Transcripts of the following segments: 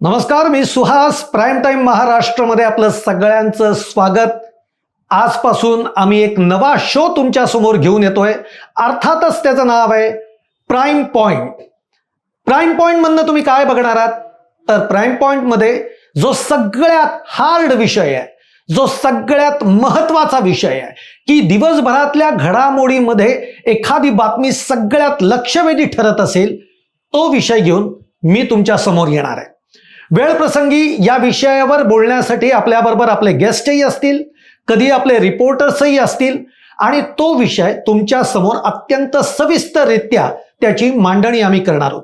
नमस्कार मी Suhas prime time महाराष्ट्रमध्ये आपलं सगळ्यांचं स्वागत. आजपासून आम्ही एक नवा शो तुमच्यासमोर घेऊन येतोय. अर्थातच त्याचं नाव आहे प्राईम पॉइंट. प्राईम पॉईंटमधनं तुम्ही काय बघणार आहात? तर प्राईम पॉइंटमध्ये जो सगळ्यात हार्ड विषय आहे जो सगळ्यात महत्त्वाचा विषय आहे की दिवसभरातल्या घडामोडीमध्ये एखादी बातमी सगळ्यात लक्षवेधी ठरत असेल तो विषय घेऊन मी तुमच्यासमोर येणार आहे. वेळ प्रसंगी या विषयावर बोलण्यासाठी आपल्याबरोबर आपले गेस्टही असतील कधी आपले रिपोर्टर्सही असतील आणि तो विषय तुमच्यासमोर अत्यंत सविस्तररित्या त्याची मांडणी आम्ही करणार आहोत.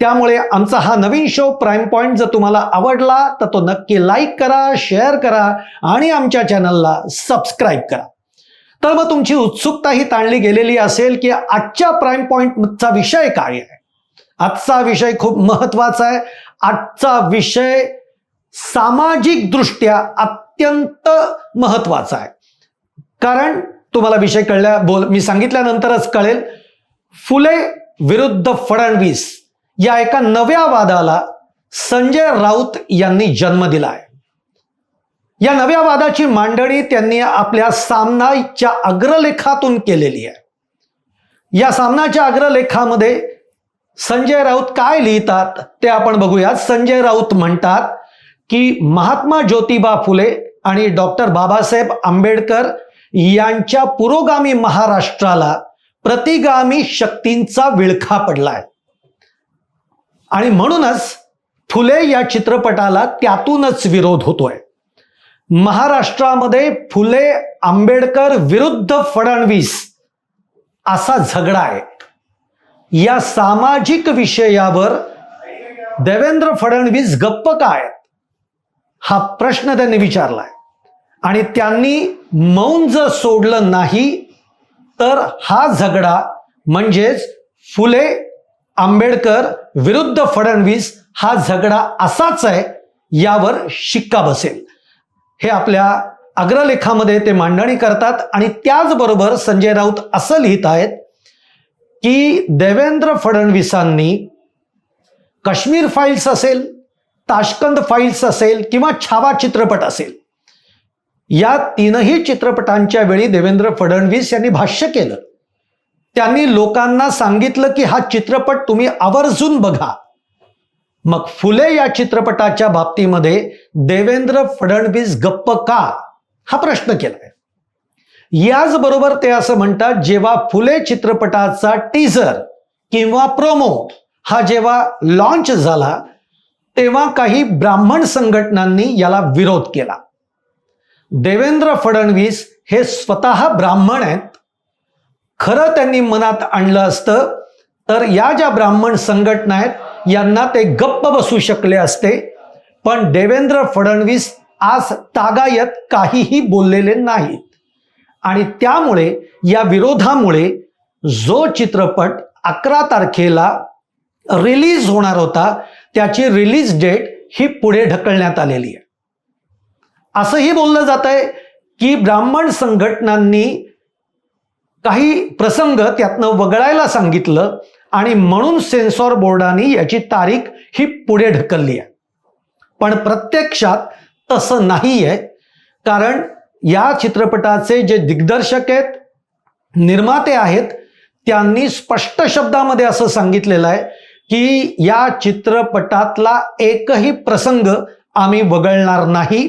त्यामुळे आमचा हा नवीन शो प्राईम पॉईंट जर तुम्हाला आवडला तर तो नक्की लाईक करा शेअर करा आणि आमच्या चॅनलला सबस्क्राईब करा. तर मग तुमची उत्सुकता ही ताणली गेलेली असेल की आजच्या प्राईम पॉईंटचा विषय काय आहे? आजचा विषय खूप महत्त्वाचा आहे. आजचा विषय सामाजिक दृष्ट्या अत्यंत महत्त्वाचा आहे. कारण तुम्हाला विषय कळल्या बोल मी सांगितल्यानंतरच कळेल फुले विरुद्ध फडणवीस या एका नव्या वादाला संजय राऊत यांनी जन्म दिला आहे. या नव्या वादाची मांडणी त्यांनी आपल्या सामनाच्या अग्रलेखातून केलेली आहे. या सामनाच्या अग्रलेखामध्ये संजय राऊत काय लिहितात ते आपण बघूया संजय राऊत म्हणतात की महात्मा ज्योतिबा फुले आणि डॉक्टर बाबासाहेब आंबेडकर यांच्या पुरोगामी महाराष्ट्राला प्रतिगामी शक्तींचा विळखा पडलाय. आणि म्हणूनच फुले या चित्रपटाला त्यातूनच विरोध होतोय. महाराष्ट्रामध्ये फुले आंबेडकर विरुद्ध फडणवीस असा झगडा आहे. या सामाजिक विषयावर देवेंद्र फडणवीस गप्प काय हा प्रश्न त्यांनी विचारलाय. आणि त्यांनी मौन जर सोडलं नाही तर हा झगडा म्हणजेच फुले आंबेडकर विरुद्ध फडणवीस हा झगडा असाच आहे यावर शिक्का बसेल. हे आपल्या अग्रलेखामध्ये ते मांडणी करतात आणि त्याचबरोबर संजय राऊत असं लिहित आहेत की देवेंद्र फडणवीसांनी काश्मीर फाईल्स असेल ताशकंद फाईल्स असेल किंवा छावा चित्रपट असेल या तीनही चित्रपटांच्या वेळी देवेंद्र फडणवीस यांनी भाष्य केलं. त्यांनी लोकांना सांगितलं की हा चित्रपट तुम्ही आवर्जून बघा. मग फुले या चित्रपटाच्या बाबतीमध्ये देवेंद्र फडणवीस गप्प का? हा प्रश्न केलाय. याचबरोबर ते असं म्हणतात जेव्हा फुले चित्रपटाचा टीझर किंवा प्रोमो हा जेव्हा लॉन्च झाला तेव्हा काही ब्राह्मण संघटनांनी याला विरोध केला. देवेंद्र फडणवीस हे स्वतः ब्राह्मण आहेत. खरं त्यांनी मनात आणलं असतं तर या ज्या ब्राह्मण संघटना आहेत यांना ते गप्प बसू शकले असते. पण देवेंद्र फडणवीस आज तागायत काहीही बोललेले नाहीत. आणि त्यामुळे या विरोधामुळे जो चित्रपट अकरा तारखेला रिलीज होणार होता त्याची रिलीज डेट ही पुढे ढकलण्यात आलेली आहे. असंही बोललं जात आहे की ब्राह्मण संघटनांनी काही प्रसंग त्यातनं वगळायला सांगितलं आणि म्हणून सेन्सॉर बोर्डाने याची तारीख ही पुढे ढकलली आहे. पण प्रत्यक्षात तसं नाही आहे कारण या चित्रपटाचे जे दिग्दर्शक आहेत निर्माते आहेत त्यांनी स्पष्ट शब्दामध्ये असं सांगितलेलं आहे की या चित्रपटातला एकही प्रसंग आम्ही वगळणार नाही.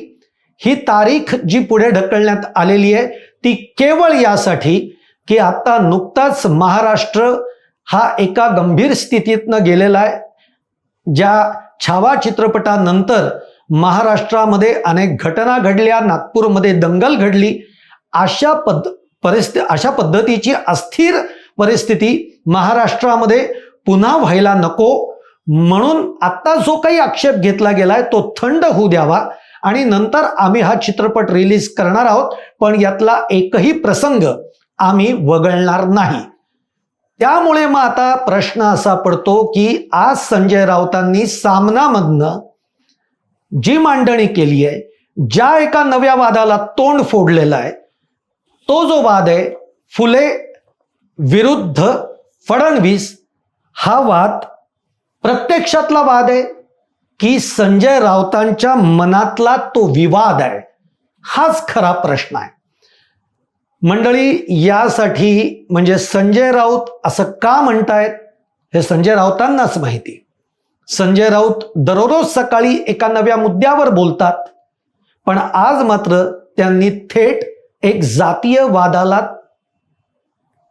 ही तारीख जी पुढे ढकलण्यात आलेली आहे ती केवळ यासाठी की आता नुकताच महाराष्ट्र हा एका गंभीर स्थितीतनं गेलेला आहे. ज्या छावा चित्रपटानंतर महाराष्ट्रामध्ये अनेक घटना घडल्या नागपूरमध्ये दंगल घडली. अशा पद्ध परिस्थिती अशा पद्धतीची अस्थिर परिस्थिती महाराष्ट्रामध्ये पुन्हा व्हायला नको. म्हणून आत्ता जो काही आक्षेप घेतला गेलाय तो थंड होऊ द्यावा. आणि नंतर आम्ही हा चित्रपट रिलीज करणार आहोत पण यातला एकही प्रसंग आम्ही वगळणार नाही. त्यामुळे मग आता प्रश्न असा पडतो की आज संजय राऊतांनी सामनामधनं जी मांडणी केली आहे ज्या एका नव्या वादाला तोंड फोडलेलं आहे तो जो वाद आहे फुले विरुद्ध फडणवीस हा वाद प्रत्यक्षातला वाद आहे की संजय राऊतांच्या मनातला तो विवाद आहे? हाच खरा प्रश्न आहे. मंडळी यासाठी म्हणजे संजय राऊत असं का म्हणतायत हे संजय राऊतांनाच माहिती. संजय राऊत दररोज सकाळी एका नव्या मुद्द्यावर बोलतात. पण आज मात्र त्यांनी थेट एक जातीय वादाला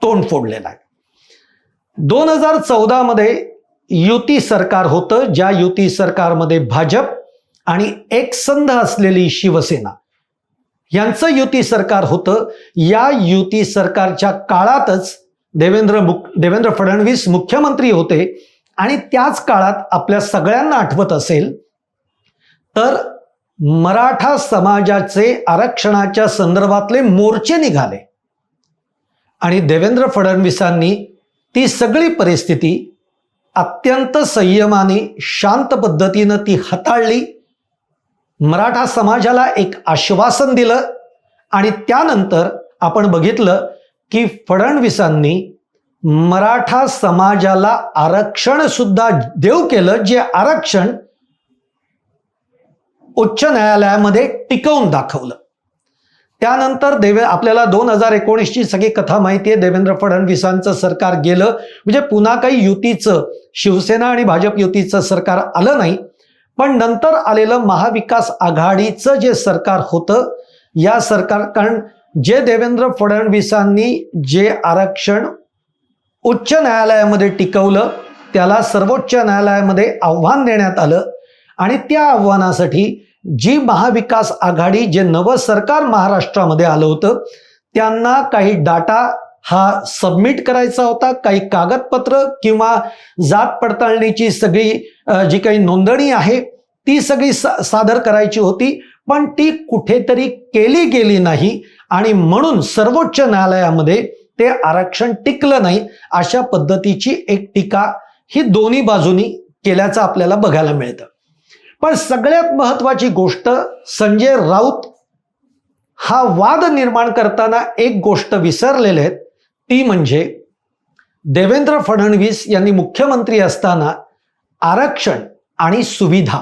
तोंड फोडलेला आहे. दोन हजार चौदामध्ये युती सरकार होतं ज्या युती सरकारमध्ये भाजप आणि एकसंध असलेली शिवसेना यांचं युती सरकार होतं. या युती सरकारच्या काळातच देवेंद्र मुख देवेंद्र फडणवीस मुख्यमंत्री होते. आणि त्याच काळात आपल्या सगळ्यांना आठवत असेल तर मराठा समाजाचे आरक्षणाच्या संदर्भातले मोर्चे निघाले. आणि देवेंद्र फडणवीसांनी ती सगळी परिस्थिती अत्यंत संयमाने शांत पद्धतीनं ती हाताळली. मराठा समाजाला एक आश्वासन दिलं आणि त्यानंतर आपण बघितलं की फडणवीसांनी मराठा समाजाला आरक्षण सुद्धा देऊ केलं जे आरक्षण उच्च न्यायालयामध्ये टिकवून दाखवलं. त्यानंतर देवे आपल्याला दोन हजार एकोणीसची सगळी कथा माहिती आहे देवेंद्र फडणवीसांचं सरकार गेलं. म्हणजे पुन्हा काही युतीचं शिवसेना आणि भाजप युतीचं सरकार आलं नाही. पण नंतर आलेलं महाविकास आघाडीचं जे सरकार होतं या सरकार कारण जे देवेंद्र फडणवीसांनी जे आरक्षण उच्च न्यायालयामध्ये टिकवलं त्याला सर्वोच्च न्यायालयामध्ये आव्हान देण्यात आलं आणि त्या आव्हानासाठी जी महाविकास आघाडी जे नवं सरकार महाराष्ट्रामध्ये आलं होतं त्यांना काही डाटा हा सबमिट करायचा होता काही कागदपत्र किंवा जात पडताळणीची सगळी जी काही नोंदणी आहे ती सगळी सा सादर करायची होती पण ती कुठेतरी केली गेली नाही आणि म्हणून सर्वोच्च न्यायालयामध्ये ते आरक्षण टिकलं नाही अशा पद्धतीची एक टीका ही दोन्ही बाजूनी केल्याचं आपल्याला बघायला मिळतं. पण सगळ्यात महत्वाची गोष्ट संजय राऊत हा वाद निर्माण करताना एक गोष्ट विसरलेले आहेत. ती म्हणजे देवेंद्र फडणवीस यांनी मुख्यमंत्री असताना आरक्षण आणि सुविधा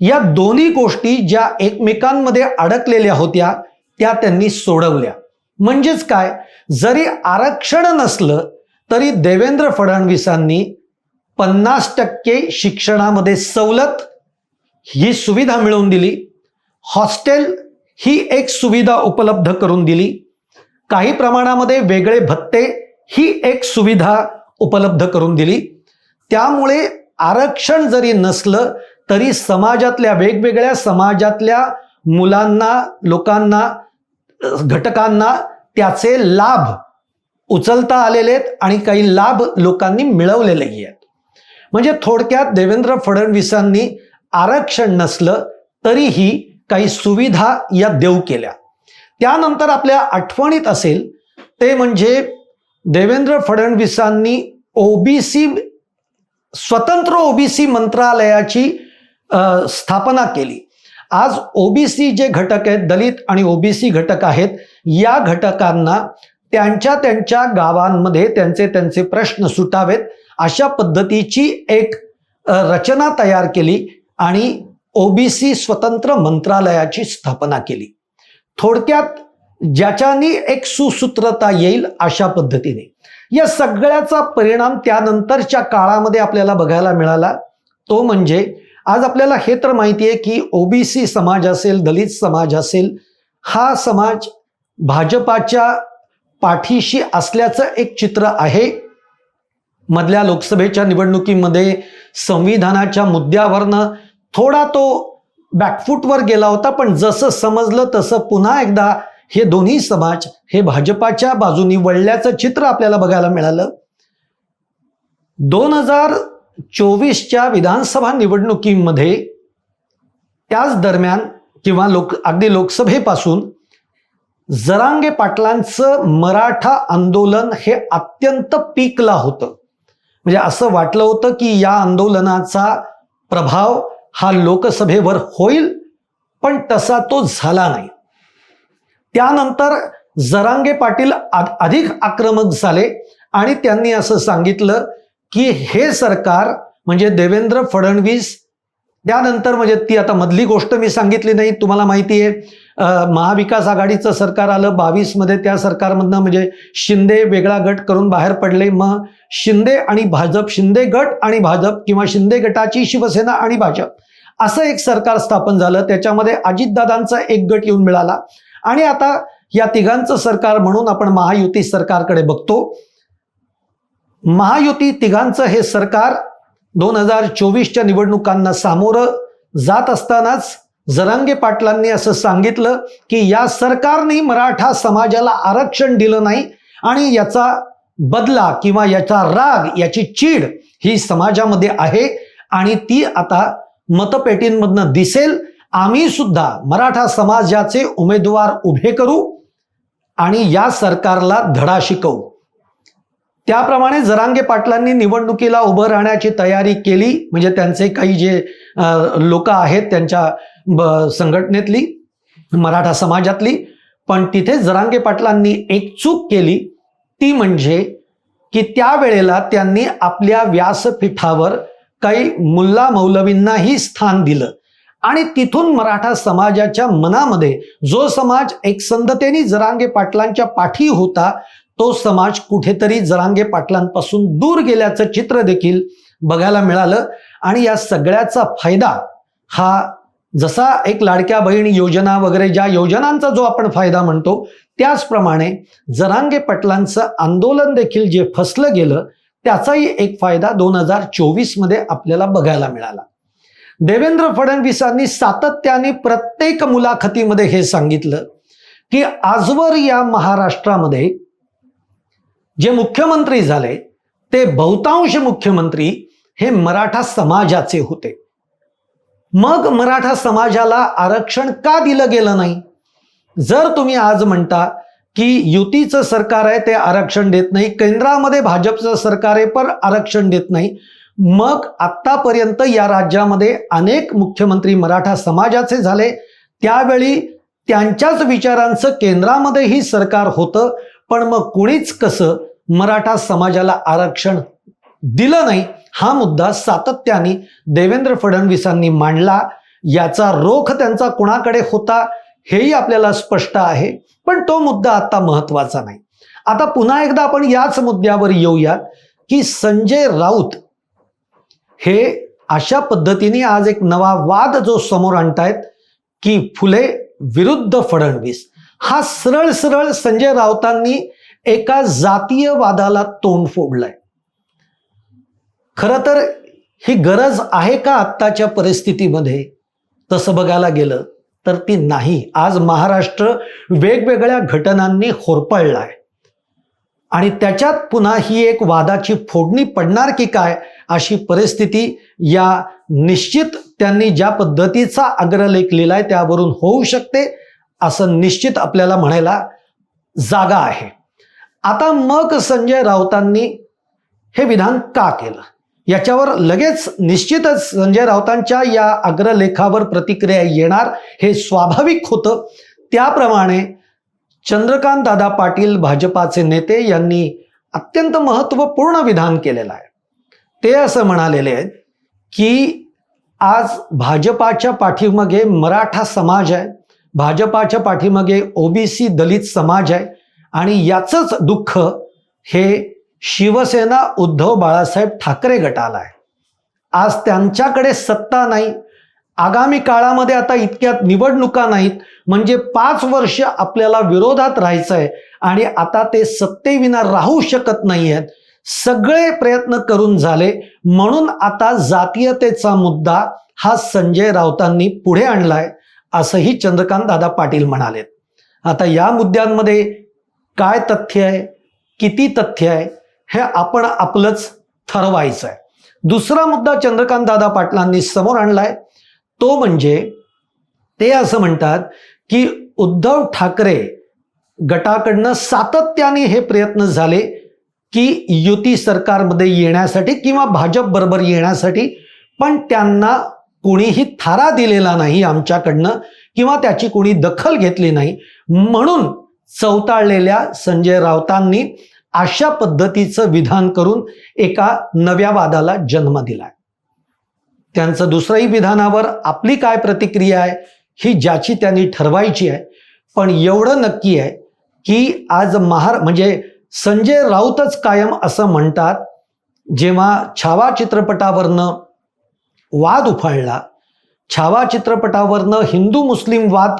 या दोन्ही गोष्टी ज्या एकमेकांमध्ये अडकलेल्या होत्या त्या त्यांनी सोडवल्या. म्हणजेच काय? जरी आरक्षण नसलं तरी देवेंद्र फडणवीसांनी पन्नास टक्के शिक्षणामध्ये सवलत ही सुविधा मिळवून दिली. हॉस्टेल ही एक सुविधा उपलब्ध करून दिली. काही प्रमाणामध्ये वेगळे भत्ते ही एक सुविधा उपलब्ध करून दिली. त्यामुळे आरक्षण जरी नसलं तरी समाजातल्या वेगवेगळ्या समाजातल्या मुलांना लोकांना घटकांना त्याचे लाभ उचलता आलेले आहेत आणि काही लाभ लोकांनी मिळवलेलेही आहेत. म्हणजे थोडक्यात देवेंद्र फडणवीसांनी आरक्षण नसलं तरीही काही सुविधा या देऊ केल्या. त्यानंतर आपल्या आठवणीत असेल ते म्हणजे देवेंद्र फडणवीसांनी ओबीसी स्वतंत्र ओबीसी मंत्रालयाची स्थापना केली. आज ओबीसी जे घटक आहेत दलित आणि ओबीसी घटक आहेत या घटकांना त्यांच्या त्यांच्या गावांमध्ये त्यांचे त्यांचे प्रश्न सुटावेत. अशा पद्धतीची एक रचना तयार केली आणि ओबीसी स्वतंत्र मंत्रालयाची स्थापना केली. थोडक्यात ज्याच्यानी एक सुसूत्रता येईल अशा पद्धतीने. या सगळ्याचा परिणाम त्यानंतरच्या काळामध्ये आपल्याला बघायला मिळाला. तो म्हणजे आज आपल्याला हे तर माहिती आहे की ओबीसी समाज असेल दलित समाज असेल हा समाज भाजपाच्या पाठीशी असल्याचं एक चित्र आहे. मधल्या लोकसभेच्या निवडणुकीमध्ये संविधानाच्या मुद्द्यावरनं थोडा तो बॅकफूटवर गेला होता पण जसं समजलं तसं पुन्हा एकदा हे दोन्ही समाज हे भाजपाच्या बाजूनी वळल्याचं चित्र आपल्याला बघायला मिळालं. दोन हजार चोवीसच्या विधानसभा निवडणुकीमध्ये त्याच दरम्यान किंवा लोक अगदी लोकसभेपासून जरांगे पाटलांचं मराठा आंदोलन हे अत्यंत पीकला होतं. म्हणजे असं वाटलं होतं की या आंदोलनाचा प्रभाव हा लोकसभेवर होईल पण तसा तो झाला नाही. त्यानंतर जरांगे पाटील आ- अधिक आक्रमक झाले आणि त्यांनी असं सांगितलं की हे सरकार म्हणजे देवेंद्र फडणवीस त्यानंतर म्हणजे ती आता मधली गोष्ट मी सांगितली नाही तुम्हाला माहिती आहे. अं, महाविकास आघाडीचं सरकार आलं बावीसमध्ये त्या सरकारमधनं म्हणजे शिंदे वेगळा गट करून बाहेर पडले. मग शिंदे आणि भाजप शिंदे गट आणि भाजप किंवा शिंदे गटाची शिवसेना आणि भाजप असं एक सरकार स्थापन झालं. त्याच्यामध्ये अजितदादांचा एक गट येऊन मिळाला. आणि आता या तिघांचं सरकार म्हणून आपण महायुती सरकारकडे बघतो. महायुती तिघांचं हे सरकार दोन हजार चोवीसच्या निवडणुकांना सामोरं जात असतानाच जरांगे पाटलांनी असं सांगितलं की या सरकारने मराठा समाजाला आरक्षण दिलं नाही आणि याचा बदला किंवा याचा राग याची चीड ही समाजामध्ये आहे आणि ती आता मतपेटींमधनं दिसेल. आम्ही सुद्धा मराठा समाजाचे उमेदवार उभे करू आणि या सरकारला धडा शिकवू. त्याप्रमाणे जरांगे पाटलांनी निवडणुकीला उभं राहण्याची तयारी केली. म्हणजे त्यांचे काही जे लोक आहेत त्यांच्या संघटनेतली मराठा समाजातली. पण तिथे जरांगे पाटलांनी एक चूक केली. ती म्हणजे की त्यावेळेला त्यांनी आपल्या व्यासपीठावर काही मुल्ला मौलवींनाही स्थान दिलं. आणि तिथून मराठा समाजाच्या मनामध्ये जो समाज एकसंधतेने जरांगे पाटलांच्या पाठी होता तो समाज कुठेतरी जरांगे पाटलांपासून दूर गेल्याचं चित्र देखील बघायला मिळालं. आणि या सगळ्याचा फायदा हा जसा एक लाडक्या बहीण योजना वगैरे ज्या योजनांचा जो आपण फायदा म्हणतो त्याचप्रमाणे जरांगे पाटलांचं आंदोलन देखील जे फसलं गेलं त्याचाही एक फायदा दोन हजार चोवीसमध्ये आपल्याला बघायला मिळाला. देवेंद्र फडणवीसांनी सातत्याने प्रत्येक मुलाखतीमध्ये हे सांगितलं की आजवर या महाराष्ट्रामध्ये जे मुख्यमंत्री झाले ते बहुतांश मुख्यमंत्री हे मराठा समाजाचे होते. मग मराठा समाजाला आरक्षण का दिलं गेलं नाही? जर तुम्ही आज म्हणता की युतीचं सरकार आहे ते आरक्षण देत नाही केंद्रामध्ये भाजपचं सरकार आहे पण आरक्षण देत नाही मग आत्तापर्यंत या राज्यामध्ये अनेक मुख्यमंत्री मराठा समाजाचे झाले. त्यावेळी त्यांच्याच विचारांचं केंद्रामध्येही सरकार होतं. पण मग कुणीच कसं मराठा समाजाला आरक्षण दिलं नाही हा मुद्दा सातत्याने देवेंद्र फडणवीसांनी मांडला. याचा रोख त्यांचा कुणाकडे होता हेही आपल्याला स्पष्ट आहे पण तो मुद्दा आता महत्त्वाचा नाही. आता पुन्हा एकदा आपण याच मुद्द्यावर येऊयात की संजय राऊत हे अशा पद्धतीने आज एक नवा वाद जो समोर आणतायत की फुले विरुद्ध फडणवीस. हा सरळ सरळ संजय राऊतांनी एका जातीय वादाला तोंड फोडलंय. खर तर ही गरज आहे का आत्ताच्या परिस्थितीमध्ये? तसं बघायला गेलं तर ती नाही. आज महाराष्ट्र वेगवेगळ्या घटनांनी होरपळलाय. आणि त्याच्यात पुन्हा ही एक वादाची फोडणी पडणार की काय अशी परिस्थिती या निश्चित त्यांनी ज्या पद्धतीचा अग्रलेख लिहिलाय त्यावरून होऊ शकते. असं निश्चित आपल्याला म्हणायला जागा आहे. आता मग संजय राऊतांनी हे विधान का केलं? याच्यावर लगेच निश्चितच संजय राऊतांच्या या अग्रलेखावर प्रतिक्रिया येणार हे स्वाभाविक होतं. त्याप्रमाणे चंद्रकांत दादा पाटील भाजपाचे नेते यांनी अत्यंत महत्त्वपूर्ण विधान केलेलं आहे. ते असं म्हणालेले आहेत की आज भाजपाच्या पाठीमागे मराठा समाज आहे. भाजपाच्या पाठीमागे ओबीसी दलित समाज आहे आणि याचंच दुःख हे शिवसेना उद्धव बाळासाहेब ठाकरे गटाला आहे. आज त्यांच्याकडे सत्ता नाही. आगामी काळामध्ये आता इतक्यात निवडणुका नाहीत. म्हणजे पाच वर्ष आपल्याला विरोधात राहायचं आहे आणि आता ते सत्तेविना राहू शकत नाही आहेत सगळे प्रयत्न करून झाले. म्हणून आता जातीयतेचा मुद्दा हा संजय राऊतांनी पुढे आणलाय. असंही चंद्रकांत दादा पाटील म्हणालेत. आता या मुद्द्यांमध्ये काय तथ्य आहे? किती तथ्य आहे? हे आपण आपलंच ठरवायचं आहे दुसरा मुद्दा चंद्रकांत दादा पाटलांनी समोर आणलाय. तो म्हणजे ते असं म्हणतात की उद्धव ठाकरे गटाकडनं सातत्याने हे प्रयत्न झाले की युती सरकारमध्ये येण्यासाठी किंवा भाजप बरोबर येण्यासाठी पण त्यांना कुणीही थारा दिलेला नाही आमच्याकडनं किंवा त्याची कुणी दखल घेतली नाही. म्हणून चौताळलेल्या संजय राऊतांनी अशा पद्धतीचं विधान करून एका नव्या वादाला जन्म दिलाय. त्यांचं दुसऱ्याही विधानावर आपली काय प्रतिक्रिया आहे ही ज्याची त्यांनी ठरवायची आहे पण एवढं नक्की आहे की आज महार म्हणजे संजय राऊतच कायम असं म्हणतात जेव्हा छावा चित्रपटावरनं वाद उफाळला. छावा चित्रपटावरनं हिंदू मुस्लिम वाद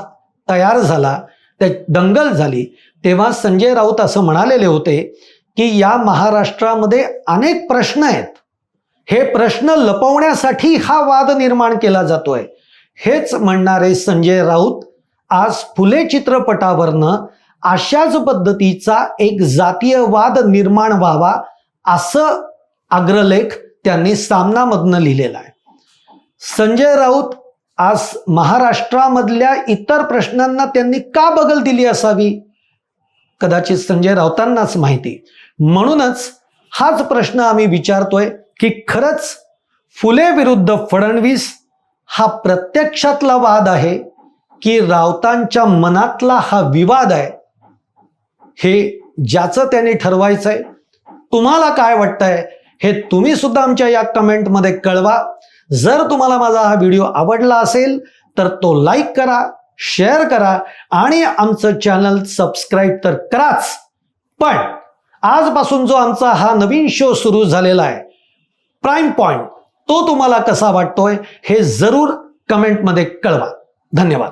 तयार झाला. त्या दंगल झाली. तेव्हा संजय राऊत असं म्हणालेले होते की या महाराष्ट्रामध्ये अनेक प्रश्न आहेत. हे प्रश्न लपवण्यासाठी हा वाद निर्माण केला जातोय. हेच म्हणणारे संजय राऊत आज फुले चित्रपटावरनं अशाच पद्धतीचा एक जातीय वाद निर्माण व्हावा असं अग्रलेख त्यांनी सामनामधनं लिहिलेला आहे. संजय राऊत आज महाराष्ट्रामधल्या इतर प्रश्नांना त्यांनी का बगल दिली असावी? कदाचित संजय राऊतांनाच माहिती. म्हणूनच हाच प्रश्न आम्ही विचारतोय की खरंच फुले विरुद्ध फडणवीस हा प्रत्यक्षातला वाद आहे की राऊतांच्या मनातला हा विवाद आहे? हे ज्याचं त्यांनी ठरवायचंय तुम्हाला काय वाटतंय हे तुम्ही सुद्धा आमच्या या कमेंटमध्ये कळवा. जर तुम्हाला माझा हा व्हिडिओ आवडला असेल तर तो लाईक करा शेअर करा आणि आमचं चॅनल सबस्क्राईब तर कराच. पण आजपासून जो आमचा हा नवीन शो सुरू झालेला आहे प्राईम पॉइंट तो तुम्हाला कसा वाटतोय हे जरूर कमेंटमध्ये कळवा. धन्यवाद.